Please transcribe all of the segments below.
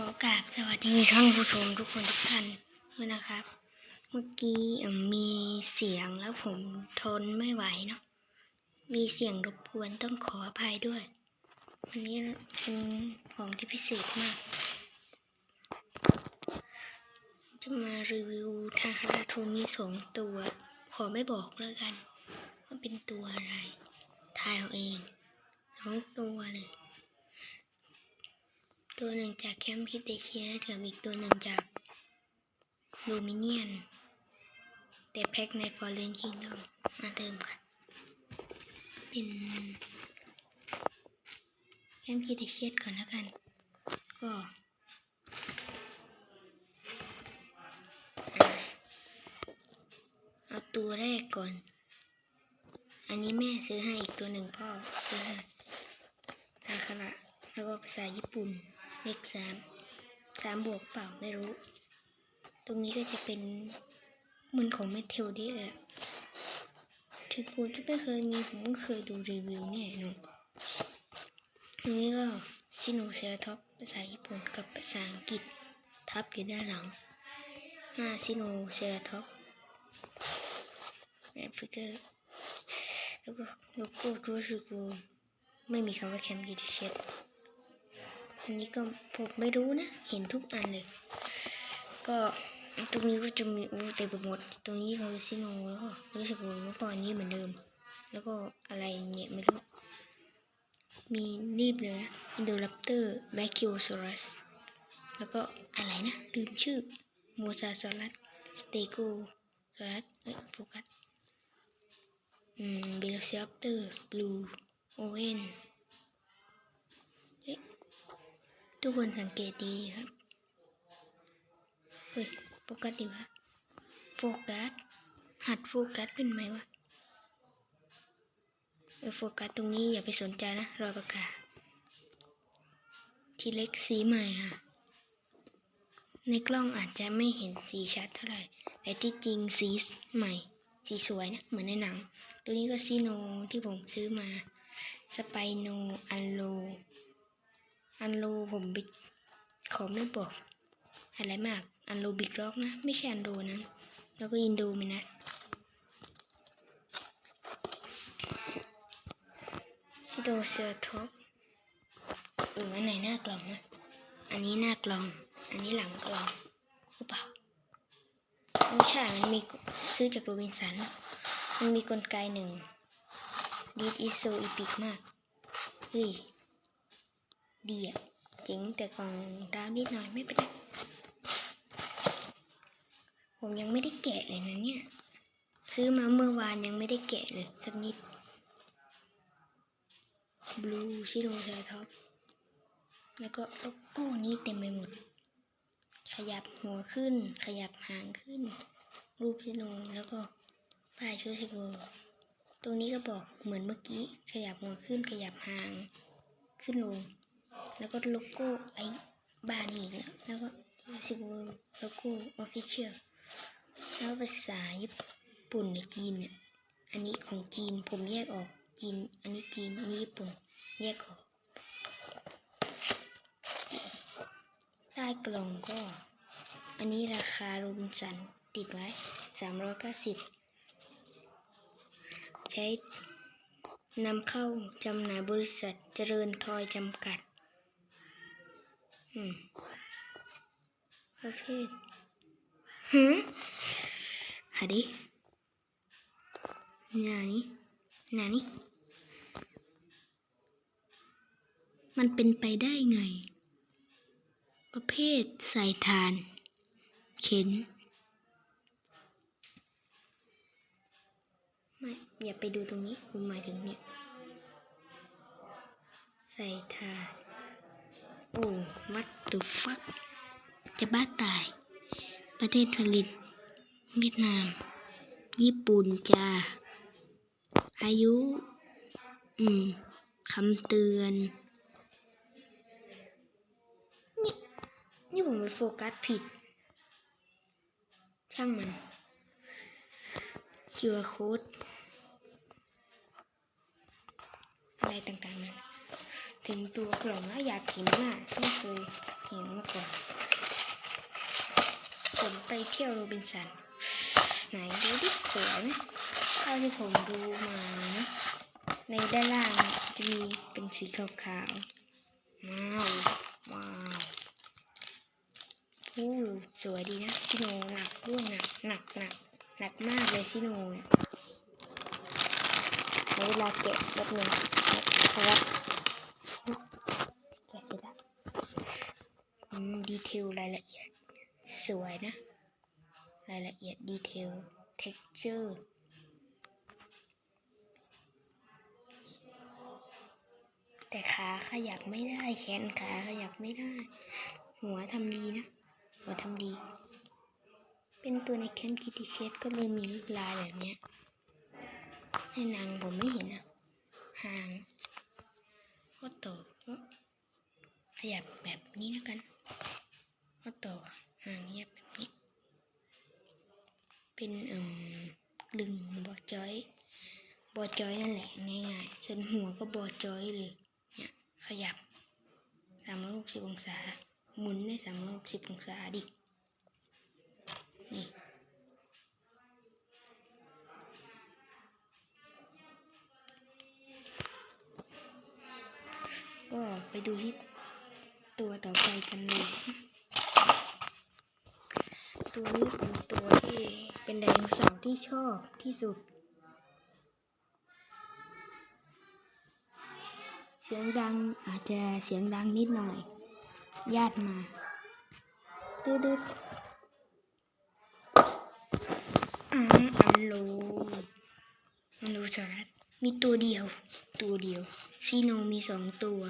ขอกราบสวัสดีท่านผู้ชมทุกคนทุกท่านด้วยนะครับ เมื่อกี้มมีเสียงแล้วผมทนไม่ไหวเนาะมีเสียงรบกวนต้องขออภัยด้วยวันนี้เป็นของที่พิเศษมาก จะมารีวิวทาคาราโทมีสองตัว ขอไม่บอกแล้วกัน ว่าเป็นตัวอะไร ทายเอาเองสองตัวเลย ตัวหนึ่งจากแคมป์พิเตเชียกับอีกตัวหนึ่งจากลูมิเนียน แต่แพ็คในฟอร์เรนคิงดอมมาเติมกัน เป็นแคมป์พิเตเชียก่อนแล้วกัน ก็เอาตัวแรกก่อน อันนี้แม่ซื้อให้อีกตัวหนึ่งพ่อซื้อให้ทาคาระแล้วก็ภาษาญี่ปุ่น เลขสามสามบวกเปล่าไม่รู้ ตรงนี้ก็จะเป็นมือนของเมทเทลดีเลยอะถึงคุณจะไม่เคยมีผมก็เคยดูรีวิวแน่นอนตรงนี้ก็ซิโนเซราท็อปภาษาญี่ปุ่นกับภาษาอังกฤษทับอยู่ด้านหลังหน้าซิโนเซราท็อปแอฟริกาแล้วก็โลโก้ตัวชูกูไม่มีคำว่าแคมป์กิติเชต อันนี้ก็ผมไม่รู้นะ เห็นทุกอันเลย ก็ตรงนี้ก็จะมีอู้เต็มไปหมด ตรงนี้คือซิโนแล้วก็รู้สึกว่าเมื่อก่อนนี้เหมือนเดิม แล้วก็อะไรเนี่ยไม่รู้ มีรีบเลยอินโดรัปเตอร์แบคิโอซอรัส แล้วก็อะไรนะลืมชื่อโมซาซอรัสสเตโกซอรัสเอ้ยโฟกัสอืมเบลเซียปเตอร์บลูโอเวนเอ๊ะ ทุกคนสังเกตดีครับเฮ้ยโฟกัสดีวะโฟกัส หัดโฟกัสเป็นไหมวะเออโฟกัสตรงนี้อย่าไปสนใจนะรอปากกาศทีเล็กสีใหม่ค่ะ ในกล้องอาจจะไม่เห็นสีชัดเท่าไหร่ แต่ที่จริงสีใหม่ สีสวยนะ เหมือนในหนัง ตัวนี้ก็ซีโนที่ผมซื้อมา สไปโนอันโล อันโลผมบิกขอไม่บอกอะไรมาก อันโลบิกร็อกนะ ไม่ใช่อันโลนั้น แล้วก็อินโดมินัสซิโดเซอร์ท็อปเอออันไหนหน้ากล่องนะ อันนี้หน้ากล่อง อันนี้หลังกล่องหรือเปล่าไม่ใช่ มันมีซื้อจากโรบินสัน มันมีกลไกหนึ่งดีดอิโซอีพิกมากเฮ้ย ดีอะเจ๋งแต่กล่องดาวนิดหน่อยไม่เป็นไรผมยังไม่ได้แกะเลยนะเนี่ย ซื้อมาเมื่อวานยังไม่ได้แกะเลยสักนิดบลูชิโนเซอร์ท็อปแล้วก็โลโก้นี้เต็มไปหมด ขยับหัวขึ้น ขยับหางขึ้น รูปชิโนแล้วก็ป้ายชูสิโกตรงนี้ก็บอกเหมือนเมื่อกี้ ขยับหัวขึ้น ขยับหาง ขึ้นลง แล้วก็โลโก้ไอ้บ้านอีกแล้วแล้วก็รู้สึกว่าโลโก้ออฟฟิเชียลแล้วภาษาญี่ปุ่นในจีนเนี่ยอันนี้ของจีนผมแยกออกจีน อันนี้จีนอันนี้ญี่ปุ่นแยกออกใต้กล่องก็ อันนี้ราคาโรบินสันติดไว้สามร้อยเก้าสิบใช้นำเข้าจำหน่ายบริษัทเจริญทอยจำกัด ประเภทฮะหาดินานี่นานี่มันเป็นไปได้ไง ประเภทใส่ทาน เข็น ไม่ อย่าไปดูตรงนี้ ผมหมายถึงเนี่ย ใส่ทาน โอ้วัดตุฟักจะบ้าตาย ประเทศผลิตเวียดนาม ญี่ปุ่นจ้า อายุ อืมคำเตือน นี่ นี่ผมไปโฟกัสผิด ช่างมัน QR code อะไรต่างๆนั้น ถึงตัวกล่องแล้วอยากเห็นมากไม่เคยเห็นมาก่อนผมไปเที่ยวโรบินสัน ไหนดูดิสวยไหมเท่าที่ผมดูมานะในด้านล่างจะมีเป็นสีขาวๆว้าวว้าวโอ้สวยดีนะซิโนหนักด้วยหนักหนักหนักหนักมากเลยซิโนเนี่ยในเวลาแกะแป๊บนึงนะครับแกะเสร็จแล้วอืม ดีเทลรายละเอียด สวยนะ รายละเอียดดีเทล texture แต่ขาขยับไม่ได้ แขนขาขยับไม่ได้ หัวทำดีนะ หัวทำดี เป็นตัวในแคมคิติเคสก็เลยมีลูกลายแบบเนี้ยในหนังผมไม่เห็นอะห่างก็ตก็ขยับแบบนี้แล้วกัน ก็โตหางขยับแบบนี้ เป็นเอ่มลึงบอจอย บอจอยนั่นแหละง่ายๆส่วนหัวก็บอจอยเลย เนี่ยขยับสามร้อยหกสิบองศา หมุนได้สามร้อยหกสิบองศาดิ นี่ก็ไปดูที่ตัวต่อไปกันเลย ตัวนี้เป็นตัวที่เป็นไดโนเสาร์ที่ชอบที่สุด เสียงดังอาจจะเสียงดังนิดหน่อย ญาติมาตืดดอืมอันโลอันโลสารัสมีตัวเดียว ตัวเดียว ซีโนมีสองตัว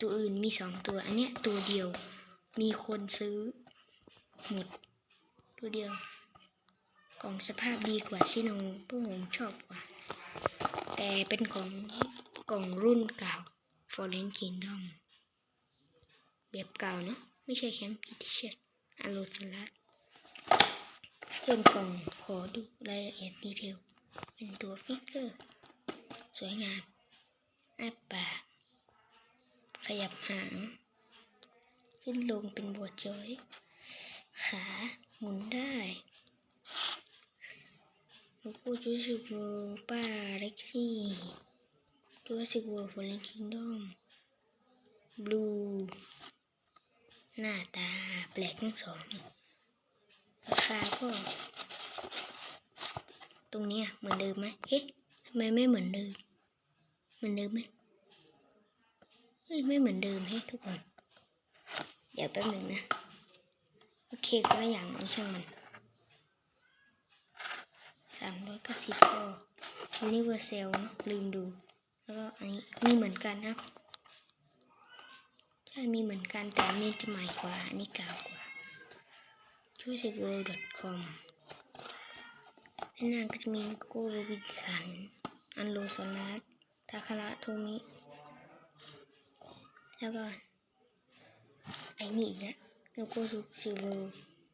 ตัวอื่นมีสองตัว อันเนี้ยตัวเดียว มีคนซื้อหมด ตัวเดียว กล่องสภาพดีกว่าซีโนพวกผมชอบกว่า แต่เป็นของกล่องรุ่นเก่า Fallen Kingdom แบบเก่าเนอะไม่ใช่แคมป์กิติเชตอโลสลัดส่วนกล่องขอดูรายละเอียดดีเทล เป็นตัวฟิกเกอร์ สวยงามอ้าปาก ขยับหาง ขึ้นลงเป็นบวจอย ขาหมุนได้โลโก้จูสิกเวิร์ป้าเล็กซี่จูสิกเวิร์ฟอร์เรนคิงดอมบลูหน้าตาแปลกทั้งสองราคาก็ตรงนี้เหมือนเดิมไหมเอ๊ะทำไมไม่เหมือนเดิม เหมือนเดิมไหมเฮ้ยไม่เหมือนเดิมให้ยทุกคน เดี๋ยวแป๊บหนึ่งนะ โอเคก็ละอย่างเอาช่างมันสามร้อยเก้าสิบก็ยูนิเวอร์แซลเนาะลืมดู แล้วก็อันนี้มีเหมือนกันนะใช่มีเหมือนกันแต่อันนี้จะใหม่กว่าอันนี้เก่ากว่าช่วยสิเวิลด์ .com ในหน้าก็จะมีโกโรบินสัน อันโลซอนัสทาคาระโทมิ แล้วก็ไอ้นี่อีกแล้ว โลโก้ซูซิเวล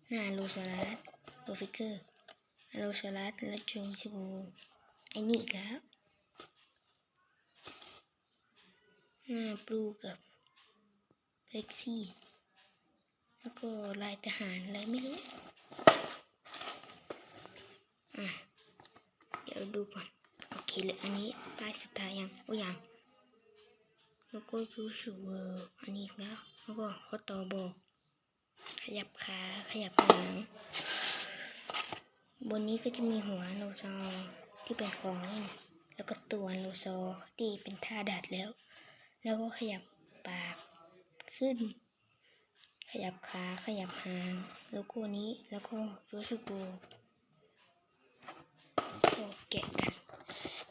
หน้าโลซอรัสโลฟิกเกอร์โลซอรัสและจูซิเวลไอ้นี่อีกแล้วหน้าบลูกับเล็กซี่แล้วก็ลายทหารอะไรไม่รู้ อะ เดี๋ยวดูก่อน โอเคเลยอันนี้ป้ายสุดท้ายยัง โอ้ยัง แล้วก็ยูสูเวอร์อันนี้อีกแล้ว แล้วก็ข้อต่อบอก ขยับขาขยับหางบนนี้ก็จะมีหัวโลซอที่เป็นของเล่นแล้วก็ตัวโลซอที่เป็นท่าดัดแล้ว แล้วก็ขยับปากขึ้น ขยับขาขยับหางโลโก้นี้แล้วก็รูชูโกก็แกะกัน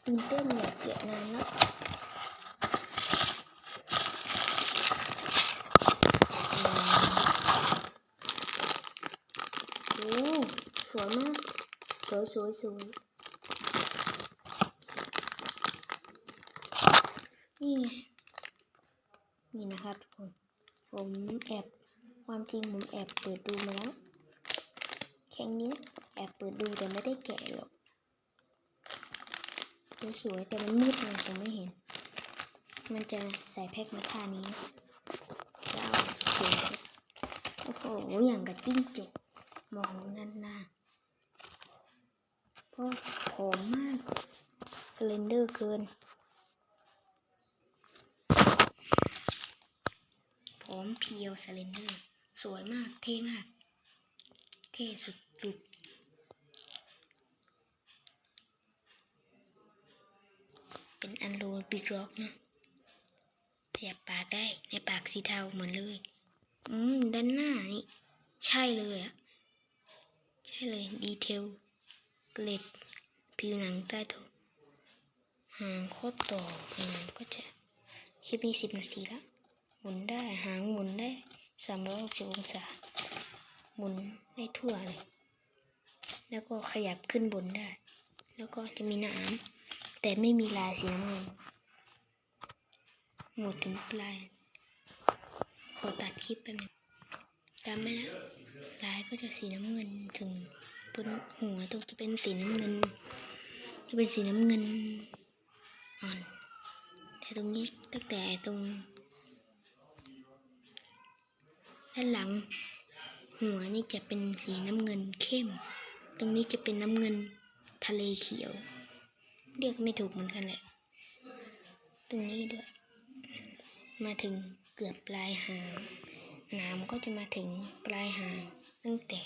ตื่นเต้นอยากแกะนานแล้ว โอ้ สวยมาก สวยสวยสวยนี่ไง นี่นะครับทุกคน ผมแอบความจริงผมแอบเปิดดูมาแล้วแข่งนี้นะแอบเปิดดูแต่ไม่ได้แกะหรอกสวยๆแต่มันมืดเลยผมไม่เห็น มันจะใส่แพ็คมาท่านี้แล้วเอาเขียโอ้โหอย่างกับจิ้งจกมองนั่นหน้า ผอมมากสเลนเดอร์เกินผอมเพียวสเลนเดอร์ สวยมาก เท่มาก เท่สุดๆเป็นอันโลบิกร็อกนะขยับปากได้ในปากสีเทาเหมือนเลย อืม ด้านหน้านี่ ใช่เลยอะ ใช่เลย ดีเทล เกล็ดผิวหนังใต้ท้องหางโคตรต่อหางก็จะคลิปนี้สิบนาทีแล้วหมุนได้หางหมุนได้สามร้อยหกสิบองศา หมุนได้ทั่วเลย แล้วก็ขยับขึ้นบนได้ แล้วก็จะมีหนามแต่ไม่มีลายสีน้ำเงินหมดถึงปลายขอตัดคลิปแป๊บนึงจำไม่แล้วลายก็จะสีน้ำเงินถึง บนหัวตรงจะเป็นสีน้ำเงิน จะเป็นสีน้ำเงินอ่อน แต่ตรงนี้ตั้งแต่ตรงด้านหลัง หัวนี่จะเป็นสีน้ำเงินเข้ม ตรงนี้จะเป็นน้ำเงินทะเลเขียว เรียกไม่ถูกเหมือนกันแหละ ตรงนี้ด้วย มาถึงเกือบปลายหางหนามก็จะมาถึงปลายหางตั้งแต่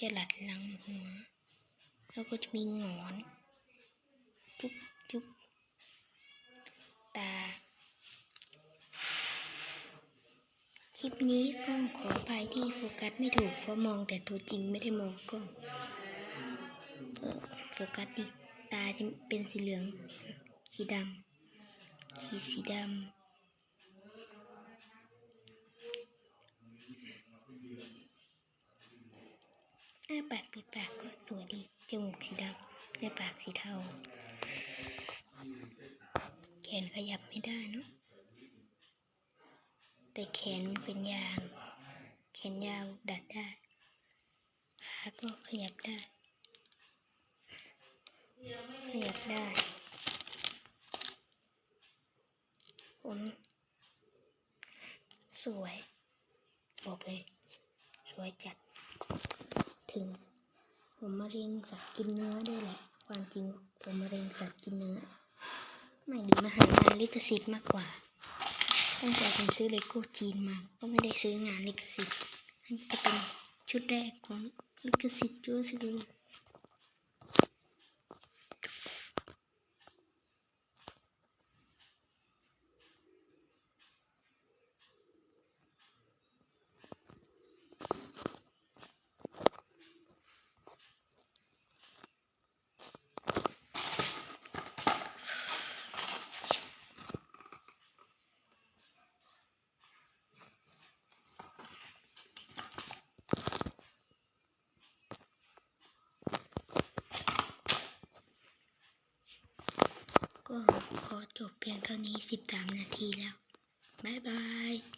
จะหลัดหลังหัว แล้วก็จะมีหงอน จุ๊บจุ๊บตา คลิปนี้ก็ขออภัยที่โฟกัสไม่ถูก เพราะมองแต่ตัวจริงไม่ได้มองกล้องเออโฟกัสดิตาจะเป็นสีเหลือง ขีดำขีดสีดำ หน้าปากปิดปากก็สวยดีจมูกสีดำในปากสีเทาแขนขยับไม่ได้เนอะแต่แขนมันเป็นยาง แขนยาวดัดได้ขาก็ขยับได้ขยับได้ผมสวย บอกเลย สวยจัด ถึง ผมมะเร็งสัตว์กินเนื้อด้วยแหละ ความจริงผมมะเร็งสัตว์กินเนื้อ ไม่ดีมาหางานลิขสิทธิ์มากกว่า ตั้งแต่ผมซื้อเลโก้จีนมา ก็ไม่ได้ซื้องานลิขสิทธิ์อันนี้จะเป็นชุดแรกของลิขสิทธิ์จูสิลู สิบสามนาทีแล้วบายบาย